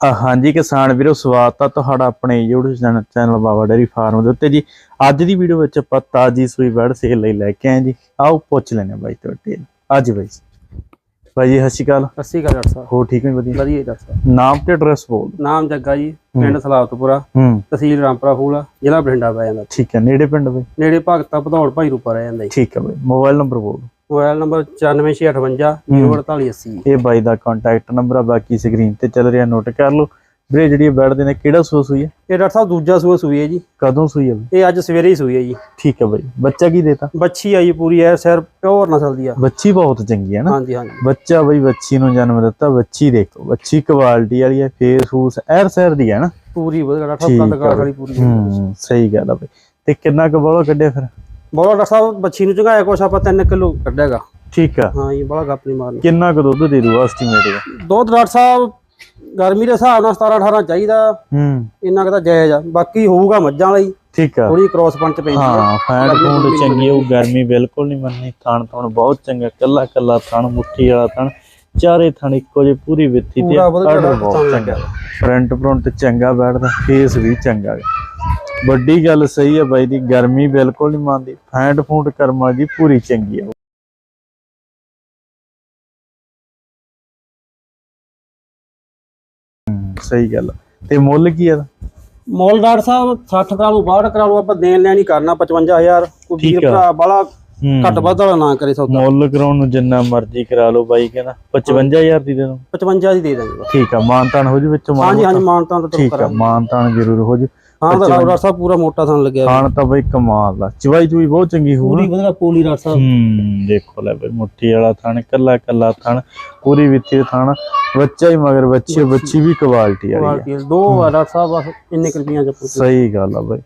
ਹਾਂਜੀ ਕਿਸਾਨ ਵੀਰੋ ਸਵਾਗਤ ਆ ਤੁਹਾਡਾ ਆਪਣੇ YouTube channel Baba dairy farm ਦੇ ਉੱਤੇ ਜੀ। ਅੱਜ ਦੀ ਵੀਡੀਓ ਵਿੱਚ ਆਪਾਂ ਤਾਜੀ ਸੂਈ ਬੈੜ ਸੇਲ ਲਈ ਲੈ ਕੇ ਆਏ ਜੀ। ਆਓ ਪੁੱਛ ਲੈਣੇ ਬਾਈ ਤੁਹਾਡੇ ਅੱਜ ਬਾਈ। ਬਾਈ ਜੀ ਸਤਿ ਸ਼੍ਰੀ ਅਕਾਲ। ਸੱਸੀ ਕਾ ਡਾਕਟਰ ਸਾਹਿਬ। ਹੋ ਠੀਕ ਹੋ? ਵਧੀਆ? ਵਧੀਆ ਡਾਕਟਰ ਸਾਹਿਬ। ਨਾਮ ਤੇ ਐਡਰੈਸ ਬੋਲ। ਨਾਮ ਜੱਗਾ ਜੀ ਪਿੰਡ ਸਲਾਵਤਪੁਰਾ ਹੂੰ। ਤਹਿਸੀਲ ਰਾਮਪੁਰਾ ਫੂਲਾ ਜ਼ਿਲ੍ਹਾ ਬਠਿੰਡਾ ਪੈ ਜਾਂਦਾ। ਠੀਕ ਹੈ ਨੇੜੇ ਪਿੰਡ ਬਾਈ? ਨੇੜੇ ਭਗਤਾ ਭਦੌੜ ਭਾਈ ਰੂਪਾ ਰਹਿ ਜਾਂਦਾ ਜੀ। ਠੀਕ ਹੈ ਬਾਈ ਮੋਬਾਈਲ ਨੰਬਰ ਬੋਲ। ਮੋਬਾਈਲ ਨੰਬਰ 9458 04880 ਇਹ ਬਾਈ ਦਾ ਕੰਟੈਕਟ ਨੰਬਰ ਆ ਬਾਕੀ ਸਕਰੀਨ ਤੇ ਚੱਲ ਰਿਹਾ ਨੋਟ ਕਰ ਲਓ। ਵੀਰੇ ਜਿਹੜੀ ਬੈੜ ਦੇ ਨੇ ਕਿਹੜਾ ਸੂਆ ਸੂਈ ਹੈ? ਇਹ ਡਾਕਟਰ ਸਾਹਿਬ ਦੂਜਾ ਸੂਆ ਸੂਈ ਹੈ ਜੀ। ਕਦੋਂ ਸੂਈ ਹੈ ਬਾਈ? ਇਹ ਅੱਜ ਸਵੇਰੇ ਹੀ ਸੂਈ ਹੈ ਜੀ। ਠੀਕ ਹੈ ਬਾਈ। ਬੱਚਾ ਕੀ ਦੇਤਾ? ਬੱਚੀ ਆ ਜੀ ਪੂਰੀ ਐ ਸਿਰ ਪਿਓਰ ਨਸਲ ਦੀ ਆ। ਬੱਚੀ ਬਹੁਤ ਚੰਗੀ ਹੈ ਨਾ? ਹਾਂਜੀ ਹਾਂਜੀ। ਬੱਚਾ ਬਈ ਬੱਚੀ ਨੂੰ ਜਨਮ ਦਿੱਤਾ ਬੱਚੀ ਦੇਖੋ। ਬੱਚੀ ਕੁਆਲਿਟੀ ਵਾਲੀ ਹੈ ਫੇਸ ਫੂਸ ਐਰ ਸੈਰ ਦੀ ਹੈ ਨਾ? ਪੂਰੀ ਵਧੀਆ ਡਾਕਟਰ ਠੀਕ ਸਾਹਿਬ ਆ ਕੰਦ ਬਈ। ਵਾਲੀ ਪੂਰੀ ਹੂੰ ਸਹੀ ਗੱਲ ਆ ਬਈ। ਤੇ ਕਿੰਨਾ ਕੁ ਬੋਲੋ ਕੱਢਿਆ ਫਿਰ? ਬੋਲਾ ਡਾਕਟਰ ਸਾਹਿਬ ਬੱਚੀ ਨੂੰ ਚੰਗਾਇਆ ਕੁਛ ਆਪਾਂ 3 ਕਿਲੋ ਕੱਢਿਆਗਾ। ਠੀਕ ਆ। ਹਾਂ ਜੀ ਬੜਾ ਗੱਪ ਨਹੀਂ ਮਾਰਨੀ। ਕਿੰਨਾ ਕੁ ਦੁੱਧ ਦੇ ਦੂ ਐਸਟੀਮੇਟ ਹੈ ਦੁੱਧ ਡਾਕਟਰ ਸਾਹਿਬ ਗਰਮੀ ਦੇ ਹਿਸਾਬ ਨਾਲ 17 18 ਚਾਹੀਦਾ। ਹੂੰ। ਇੰਨਾ ਕੁ ਤਾਂ ਜਾਇਜ਼ ਆ। ਬਾਕੀ ਹੋਊਗਾ ਮੱਝਾਂ ਲਈ। ਠੀਕ ਆ। ਥੋੜੀ ਕ੍ਰੋਸ ਪੰਚ ਪੈਂਦੀ ਆ। ਹਾਂ ਫੈਂਟ ਫੂਡ ਚੰਗੀ ਉਹ ਗਰਮੀ ਬਿਲਕੁਲ ਨਹੀਂ ਮੰਨਣੀ। ਥਣ ਥਣ ਬਹੁਤ ਚੰਗਾ ਕੱਲਾ ਕੱਲਾ ਥਣ ਮੁੱਠੀ ਵਾਲਾ ਥਣ। ਚਾਰੇ ਥਣ ਇੱਕੋ ਜਿਹੇ ਪੂਰੀ ਵਿੱਥੀ ਤੇ ਆਰਡਰ ਬਹੁਤ। ਚੰਗਾ। ਫਰੰਟ ਫਰੰਟ ਚੰਗਾ ਬੈਠਦਾ ਫੇਸ ਵੀ ਚੰਗਾ ਹੈ। ਵੱਡੀ ਗੱਲ ਸਹੀ ਹੈ ਬਾਈ ਦੀ ਗਰਮੀ ਬਿਲਕੁਲ ਨਹੀਂ ਮੰਨਦੀ ਫੈਂਟ ਫੂਡ ਕਰਮਾ ਦੀ ਪੂਰੀ ਚੰਗੀ ਹੈ। ਸਹੀ ਗੱਲ। ਤੇ ਮੁੱਲ ਕੀ ਹੈ ਮੋਲ ਡਾਕਟਰ ਸਾਹਿਬ 60 ਕਰਾ ਲੂ 62 ਕਰਾ ਲੂ ਆਪਾਂ ਦੇਣ ਲੈਣੀ ਕਰਨਾ 55000 ਕੋਈ ਵੀਰ। ਭਰਾ ਬਾਲਾ ਘੱਟ ਵੱਧ ਵਾਲਾ ਨਾ ਕਰੇ ਸੌਦਾ। ਮੁੱਲ ਕਰਾਉਣ ਨੂੰ ਜਿੰਨਾ ਮਰਜ਼ੀ ਕਰਾ ਲਓ ਬਾਈ ਕਹਿੰਦਾ 55000 ਦੀ ਦੇ ਦੋ 55 ਦੀ ਦੇ ਦਾਂਗੇ। ਠੀਕ ਆ ਮਾਨਤਾਨ ਹੋ ਜੂ ਵਿੱਚੋਂ ਹਾਂਜੀ ਹਾਂਜੀ ਮਾਨਤਾਂ ਤਾਂ ਠੀਕ ਆ ਮਾਨਤਾਨ ਜ਼ਰੂਰ ਹੋ ਜੂ। ਹਾਂ ਤਾਂ ਡਾਕਟਰ ਸਾਹਿਬ ਪੂਰਾ ਮੋਟਾ ਥਣ ਲੱਗਿਆ ਖਾਣ ਤਾਂ ਬਈ ਕਮਾਲ ਦਾ ਚਵਾਈ ਚੂਈ ਬਹੁਤ ਚੰਗੀ ਹੋਊ ਪੂਰੀ ਵਧੀਆ ਪੂਲੀ ਡਾਕਟਰ ਸਾਹਿਬ। ਹੂੰ ਦੇਖੋ ਲੈ ਬਈ ਮੁੱਠੀ ਵਾਲਾ ਥਣ ਕੱਲਾ ਕੱਲਾ ਥਣ ਪੂਰੀ ਵਿੱਚੇ ਥਣ ਬੱਚਾ ਹੀ ਮਗਰ ਬੱਚੀ ਬੱਚੀ। ਵੀ ਕੁਆਲਿਟੀ ਵਾਲੀ ਕੁਆਲਿਟੀ ਦੋ ਡਾਕਟਰ ਸਾਹਿਬ ਬਸ ਇੰਨੇ ਕੁ ਰੁਪਈਆਂ ਚ ਪੁੱਛ ਸਹੀ ਗੱਲ ਆ ਬਈ।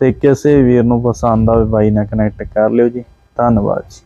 ਤੇ ਕਿਸੇ ਵੀਰ ਨੂੰ ਪਸੰਦ ਆਵੇ ਬਾਈ ਨਾਲ ਕਨੈਕਟ ਕਰ ਲਿਓ ਜੀ। ਧੰਨਵਾਦ ਜੀ।